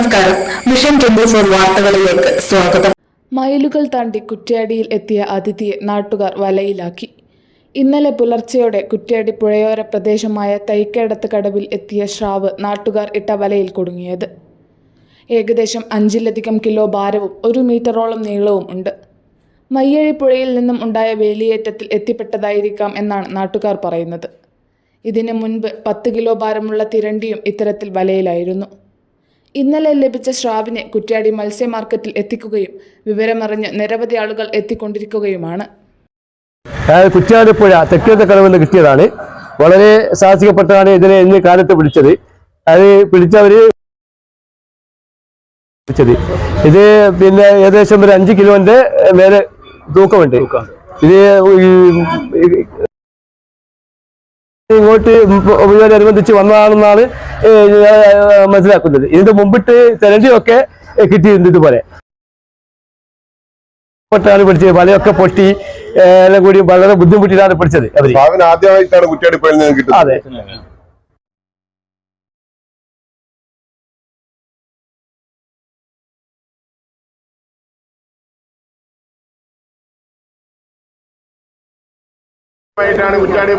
നമസ്കാരം. Mission twenty four വാർത്തകളിലേക്ക് സ്വാഗതം. മയിലുകൾ താണ്ടി കുറ്റ്യാടിയിൽ എത്തിയ അതിഥിയെ നാട്ടുകാർ വലയിലാക്കി. ഇന്നലെ പുലർച്ചെയോടെ കുറ്റ്യാടി പുഴയോര പ്രദേശമായ തൈക്കേടത്ത് കടവിൽ എത്തിയ ശ്രാവ് നാട്ടുകാർ ഇട്ട വലയിൽ കുടുങ്ങിയത്. ഏകദേശം അഞ്ചിലധികം കിലോ ഭാരവും ഒരു മീറ്ററോളം നീളവും ഉണ്ട്. മയ്യഴി പുഴയിൽ നിന്നും ഉണ്ടായ വേലിയേറ്റത്തിൽ എത്തിപ്പെട്ടതായിരിക്കാം എന്നാണ് നാട്ടുകാർ പറയുന്നത്. ഇതിനു മുൻപ് പത്ത് കിലോ ഭാരമുള്ള തിരണ്ടിയും ഇത്തരത്തിൽ വലയിലായിരുന്നു. ഇന്നലെ ലഭിച്ച ശ്രാവിനെ കുറ്റ്യാടി മത്സ്യ മാർക്കറ്റിൽ എത്തിക്കുകയും വിവരമറിഞ്ഞ് നിരവധി ആളുകൾ എത്തിക്കൊണ്ടിരിക്കുകയുമാണ്. കുറ്റ്യാടി പുഴ തെക്കേത്തെ കടവിൽ കിട്ടിയതാണ്. വളരെ സാഹസികപ്പെട്ടതാണ് ഇതിനെ ഇന്ന് കാലത്ത് പിടിച്ചത്. അത് പിടിച്ചവര് ഇത് പിന്നെ ഏകദേശം ഒരു അഞ്ച് കിലോന്റെ മേലെ തൂക്കമുണ്ട്. ഇത് ഇങ്ങോട്ട് ഇവരനുബന്ധിച്ച് വന്നതാണെന്നാണ് മനസ്സിലാക്കുന്നത്. ഇതിന്റെ മുമ്പിട്ട് തെരണ്ടിയൊക്കെ കിട്ടിയിട്ടുണ്ട് ഇതുപോലെ. പൊട്ടാണ് പിടിച്ചത്. വലയൊക്കെ പൊട്ടി എല്ലാം കൂടി വളരെ ബുദ്ധിമുട്ടിയിട്ടാണ് പിടിച്ചത് ആദ്യമായിട്ടാണ് അതെ. ആയിട്ടാണ് കുറ്റിയാടി